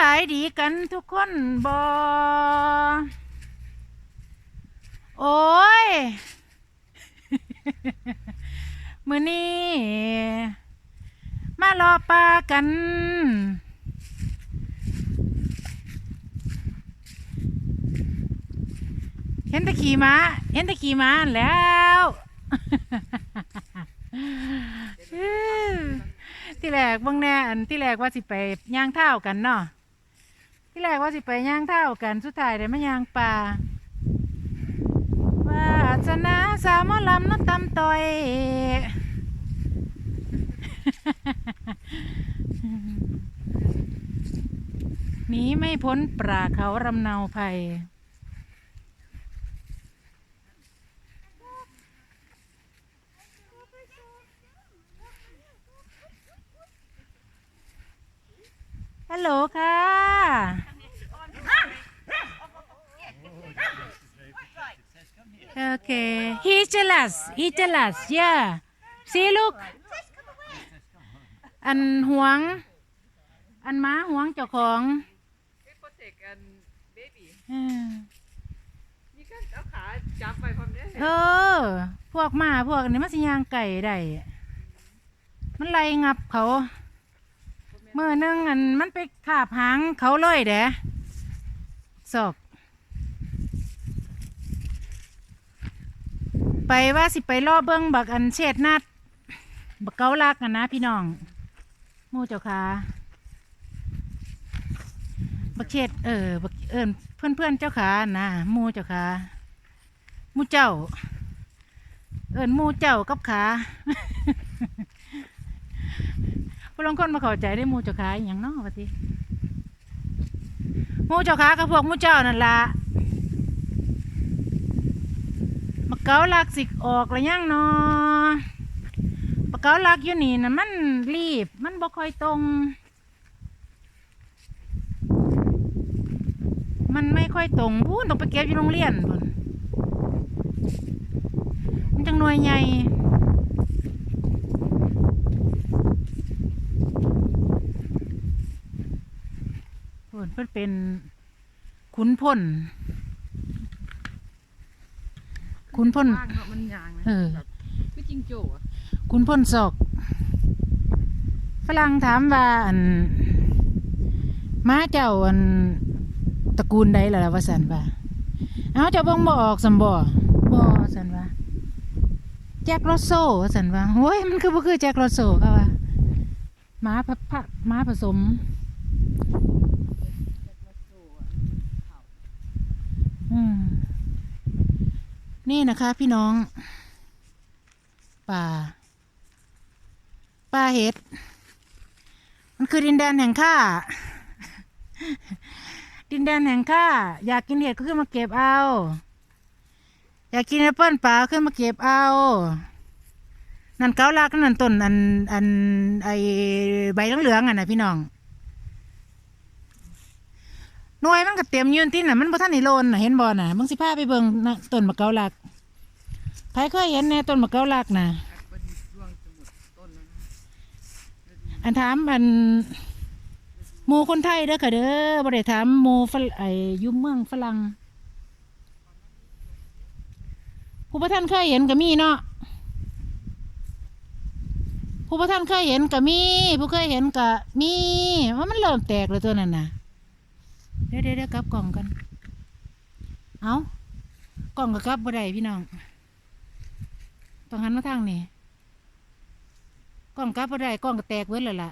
ำบายดีกันทุกคนบอโอ้ย มือนี้ มารอปลากัน เห็นตะขี่ม้า เห็นตะขี่ม้าแล้วที่แรกบางแน่อันที่แรกว่าสิไปย่างเท้ากันเนาะ ที่แรกว่าสิไปย่างเท้ากันสุดท้ายได้มาย่างป่าว่าชนะสาวมอลำน้ำตำต่อยหนีไม่พ้นปลาเขารำเนาภัย ลโหลค่ะโอเค he jealous he jealous yeah see look อันหวง อันม้าหวงเจ้าของ protect and baby เออมีการเอาขาจับไปพร้อมเนี้ยเออ พวกหมาพวกนี้มันสิย่างไก่ได้ มันไล่งับเขา เมื่อนึงอันมันไปขาบหางเขาเลยเด้ศอกไปว่าสิไปล่อเบิ้งบักอันเชดนัดบักเกาลักกันนะพี่น้องมู่เจ้าค่ะบักเชดเออบักเอิญเพื่อนเพื่อนเจ้าขานะมู่เจ้าค่ะมู่เจ้า เอิญมู่เจ้ากับขา ผู้ลางคนมาเข้าใจได้มูเจ้าขาอหย่างเนาะว่าสิมูเจ้าขากับพวกมูเจ้านั่นละมะเกาลักสิออกล้วยังเนาะมะเกาลักอยู่นี่นะมันรีบ มันบ่ค่อยตรง มันไม่ค่อยตรงพูนต้องไปเก็บอยู่โรงเรียนพุ่นมันจังหน่วยใหญ่ เพิ่นเพิ่นเป็นขุนพลขุนพลว่างเนาะมันยางนะเออ แบบคือจิงโจ้อะขุนพลศอกฝรั่งถามว่าอันม้าเจ้าอันตระกูลใดล่ะล่ะว่าสันว่าเอาเจ้าเบิ่งบ่ออกสำบ่บ่สันว่าแจ็คลอสโซว่าสันว่าโอ้ยมันคือบ่คือแจ็คลอสโซเขาว่าม้าพะพะม้าผสม นี่นะคะพี่น้อง ป่า ป่าเห็ด มันคือดินแดนแห่งข้า ดินแดนแห่งข้า อยากกินเห็ดก็ขึ้นมาเก็บเอา อยากกินแอปเปิ้ลป่าขึ้นมาเก็บเอานั่นเกาลักนั่นต้นอันอันไอใบเหลืองๆอะนะพี่น้อง หน่วยมันก็เต็มยืนที่น่ะมันบ่ทันได้โลนน่ะเห็นบ่น่ะมึงสิพาไปเบิ่งนะต้นมะเกาลักใครเคยเห็นแน่ต้นมะเกาลักน่ะเป็นร่วงสมุดต้นะอันถามอันหมู่คนไทยเด้อค่ะเด้อบ่ได้ถามหมู่ฝรไอ้อยุ่เมืองฝรั่งผู้ประท่านเคยเห็นก็มีเนาะผู้ประท่านเคยเห็นก็มี ผู้เคยเห็นก็มีว่ามันเริ่มแตกแล้วตัวนั้นน่ะ เดี๋ยวเดี๋ยวเด้กลับกล่องกัน เอากล่องก็กลับบ่ได้พี่น้องต้องหันมาทางนี้กล่องกลับบ่ได้กล่องก็แตกเว้ยเลยล่ะ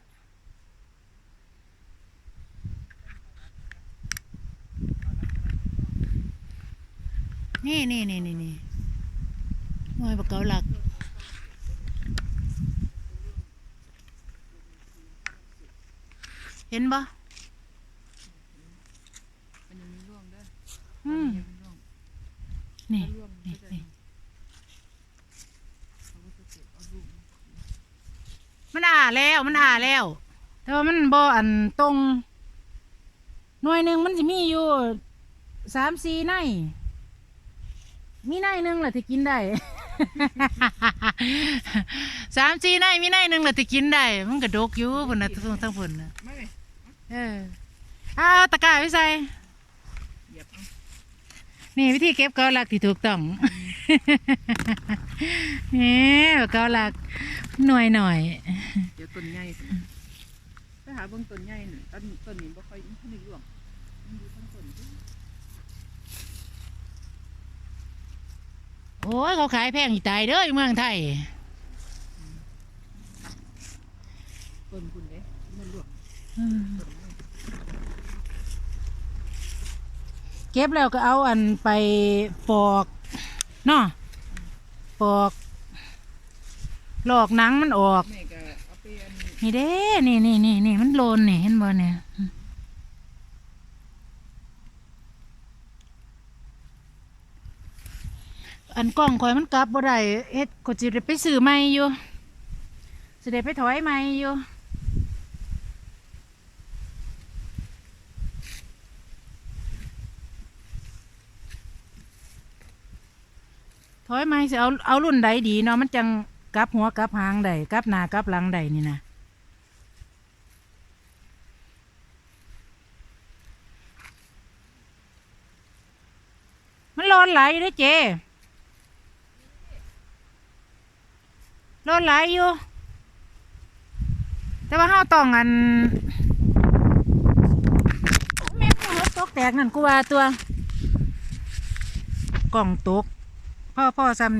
นี่นี่นี่นี่นี่หน่วยปากเกาหลักเห็นปะ มันยังมีร่วงด้วย อืม ยังมีร่วง นี่นี่นี่มันอ่าแล้วมันอ่าแล้ว แต่ว่ามันบ่อันตรง หน่วยหนึ่งมันจะมีอยู่สามสี่ในมีในหนึ่งแหละที่กินได้ สามสี่ในมีในหนึ่งแหละที่กินได้ มันกระดกอยู่พุ่นนะทั้งทั้งพุ่นนะไม่เออเอาตะกร้าไปใส่เหยียบเอา นี่วิธีเก็บเกาลักที่ถูกต้องนี่เกาลักหน่วยหน่อยเดี๋ยวต้นใหญ่สิไปหาเบิ่งต้นใหญ่นี่ต้นต้นนี้บ่ค่อยมันไม่ร่วงมันอยู่ทั้งต้นเด้อโอ้ยเขาขายแพงอีตายเด้ออยู่เมืองไทยต้นคุณเด้มันร่วง อืม ต้นใหญ่ เก็บแล้วก็เอาอันไปปอกเนาะปอกหลอกหนังมันออกแม่ก็เอาไปอันนี่เด้ นี่นี่นี่นี่มันโลนนี่เห็นบ่เนี่ยอันกล้องคอยมันกลับบ่ได้เฮ็ดก็สิได้ไปซื้อใหม่อยู่สิได้ไปถอยใหม่อยู่ ถอยใหม่สิเอาเอารุ่นใดดีเนาะมันจังกลับหัวกลับหางใดกลับหน้ากลับหลังใดนี่นะมันร้อนไหลอยู่ด้เจรถไหลอยู่ แต่ว่าเฮาต้องอันแม่งหัวตกแตกนั่นกูว่าตัวกล่องตก พ่อพ่อซ้ำนี่